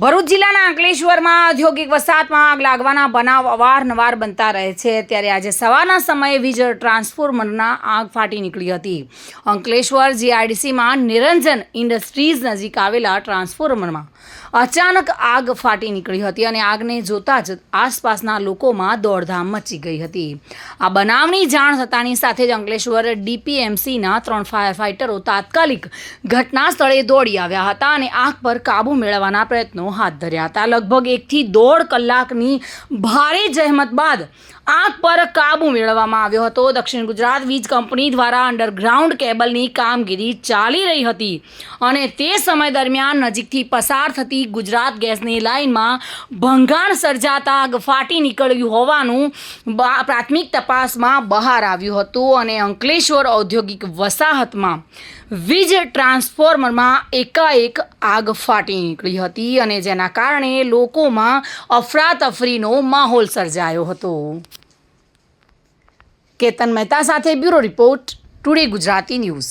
ભરૂચ જિલ્લાના અંકલેશ્વરમાં ઔદ્યોગિક વસાહતમાં આગ લાગવાના બનાવ અવારનવાર બનતા રહે છે. ત્યારે આજે સવારના સમયે વીજ ટ્રાન્સફોર્મરના આગ ફાટી નીકળી હતી. અંકલેશ્વર જીઆરડીસીમાં નિરંજન ઇન્ડસ્ટ્રીઝ નજીક આવેલા ટ્રાન્સફોર્મરમાં અચાનક આગ ફાટી નીકળી હતી અને આગને જોતા જ આસપાસના લોકોમાં દોડધામ મચી ગઈ હતી. આ બનાવની જાણ થતાની સાથે જ અંકલેશ્વર ડીપીએમસીના ત્રણ ફાયર ફાઇટરો તાત્કાલિક ઘટના સ્થળે દોડી આવ્યા હતા અને આગ પર કાબૂ મેળવવાના પ્રયત્નો હાથ ધર્યા હતા. લગભગ એકથી દોઢ કલાકની ભારે જહેમત બાદ આગ પર કાબૂ મેળવવામાં આવ્યો હતો. દક્ષિણ ગુજરાત વીજ કંપની દ્વારા અંડરગ્રાઉન્ડ કેબલની કામગીરી ચાલી રહી હતી અને તે સમય દરમિયાન નજીકથી પસાર થતી ગુજરાત ગેસની લાઇનમાં ભંગાણ સર્જાતા આગ ફાટી નીકળ્યું હોવાનું પ્રાથમિક તપાસમાં બહાર આવ્યું હતું અને અંકલેશ્વર ઔદ્યોગિક વસાહતમાં વીજ ટ્રાન્સફોર્મરમાં એકાએક આગ ફાટી નીકળી હતી અને જેના કારણે લોકોમાં અફરાતફરીનો માહોલ સર્જાયો હતો. કેતન મહેતા સાથે bureau report today Gujarati news.